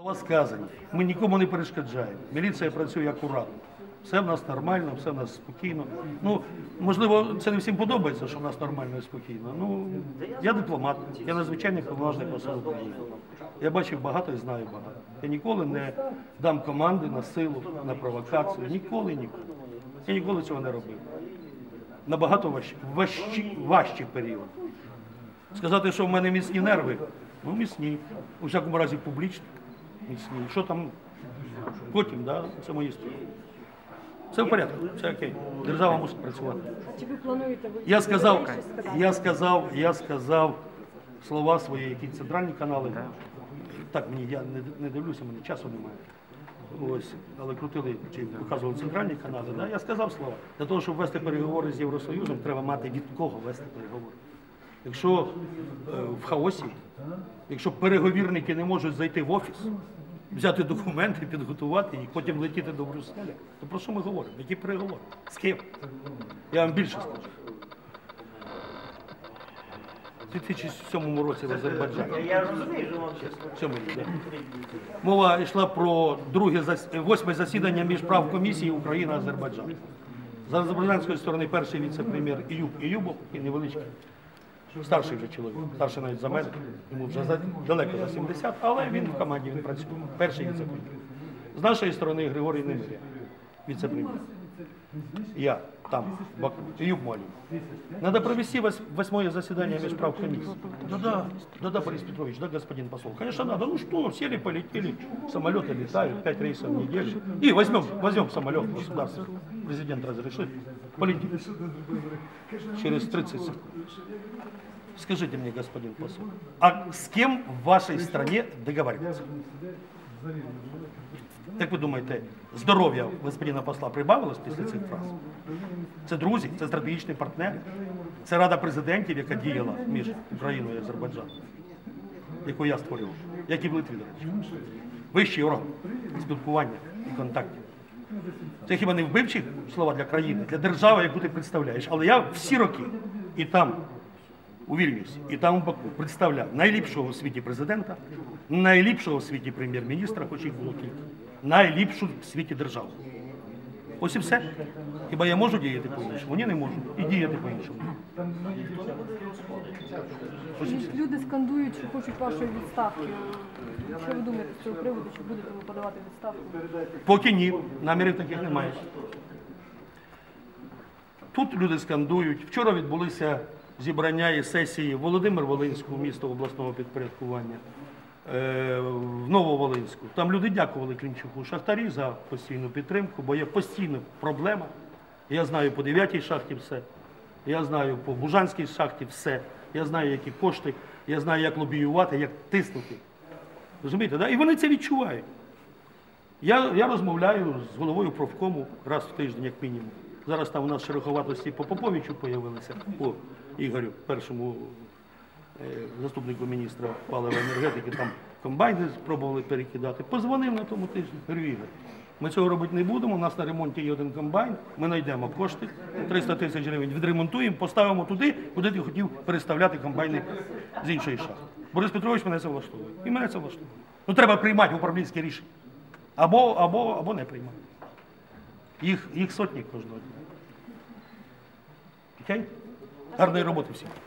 Слова сказані. Ми нікому не перешкоджаємо. Міліція працює акуратно. Все в нас нормально, все в нас спокійно. Ну, можливо, це не всім подобається, що в нас нормально і спокійно. Ну, я дипломат, я надзвичайний поважний посол України. Я бачив багато і знаю багато. Я ніколи не дам команди на силу, на провокацію. Ніколи, ніколи. Я ніколи цього не робив. Набагато важчі, важчі, важчі періоди. Сказати, що в мене міцні нерви, ну міцні. У всякому разі публічно міцні. Що там потім, да, це мої справи. Все в порядку, все окей. Держава мусить працювати. Чи ви плануєте ви Я сказав, я сказав, я сказав слова свої, які центральні канали. Так, мені я не, не дивлюся, мені часу немає. Ось, але крутили чи показували центральні канали. Да? Я сказав слова. Для того, щоб вести переговори з Євросоюзом, треба мати від кого вести переговори. Якщо е, в хаосі, якщо переговірники не можуть зайти в офіс, взяти документи, підготувати їх, потім летіти до Брюсселя, то про що ми говоримо? Які переговори? З ким? Я вам більше скажу. У 2007 році в Азербайджані. Я розумію, що вам да. Мова йшла про друге восьме засідання міжправкомісії Україна-Азербайджан. З азербайджанської сторони перший віце-прем'єр Іюб Іюбов, і невеличкий, старший вже чоловік, старший навіть за мене, йому вже за, далеко за 70, але він в команді він працює. Перший віце-прем'єр. З нашої сторони Григорій Немиря, віце-прем'єр. Я там, Июб Малин. Надо провести вось- восьмое заседание межправкомиссии. Да-да, да-да, Борис Петрович, да, господин посол. Конечно, надо. Ну что, сели, полетели, самолеты летают, пять рейсов в неделю. И возьмем, возьмем самолет государства. Президент разрешит. Полетим. Через 30 секунд. Скажите мне, господин посол, а с кем в вашей стране договариваться? Як ви думаєте, здоров'я господина посла прибавилось після цих фраз? Це друзі, це стратегічні партнери, це Рада президентів, яка діяла між Україною і Азербайджаном, яку я створював, як і в Литві, до речі. Вищий орган спілкування і контактів. Це хіба не вбивчі слова для країни, для держави, яку ти представляєш. Але я всі роки і там, у Вільнюсі, і там у Баку представляв найліпшого у світі президента, найліпшого у світі прем'єр-міністра, хоч їх було кілька, найліпшу в світі державу. Ось і все. Хіба я можу діяти по-іншому? Вони не можуть. І діяти по-іншому. Люди скандують, що хочуть вашої відставки. Що ви думаєте з цього приводу? Чи будете ви подавати відставку? Поки ні, намірів таких немає. Тут люди скандують. Вчора відбулися зібрання і сесії Володимир Волинську, місто обласного підпорядкування, е, в Нововолинську. Там люди дякували Клінчуку Шахтарі за постійну підтримку, бо є постійна проблема. Я знаю по 9-й шахті все, я знаю по Бужанській шахті все, я знаю, які кошти, я знаю, як лобіювати, як тиснути. Розумієте, да? І вони це відчувають. Я, я розмовляю з головою профкому раз в тиждень, як мінімум. Зараз там у нас шероховатості по Поповичу появилися, по Ігорю, першому е, заступнику міністра палива енергетики, там комбайни спробували перекидати. Позвонив на тому тижні. Говорю, Ігор, ми цього робити не будемо. У нас на ремонті є один комбайн, ми знайдемо кошти, 300 тисяч гривень відремонтуємо, поставимо туди, куди ти хотів переставляти комбайни з іншої шахти. Борис Петрович мене це влаштовує. І мене це влаштовує. Ну треба приймати управлінське рішення. Або, або, або не приймати. Їх, їх сотні кожного дня. Гарної роботи всім.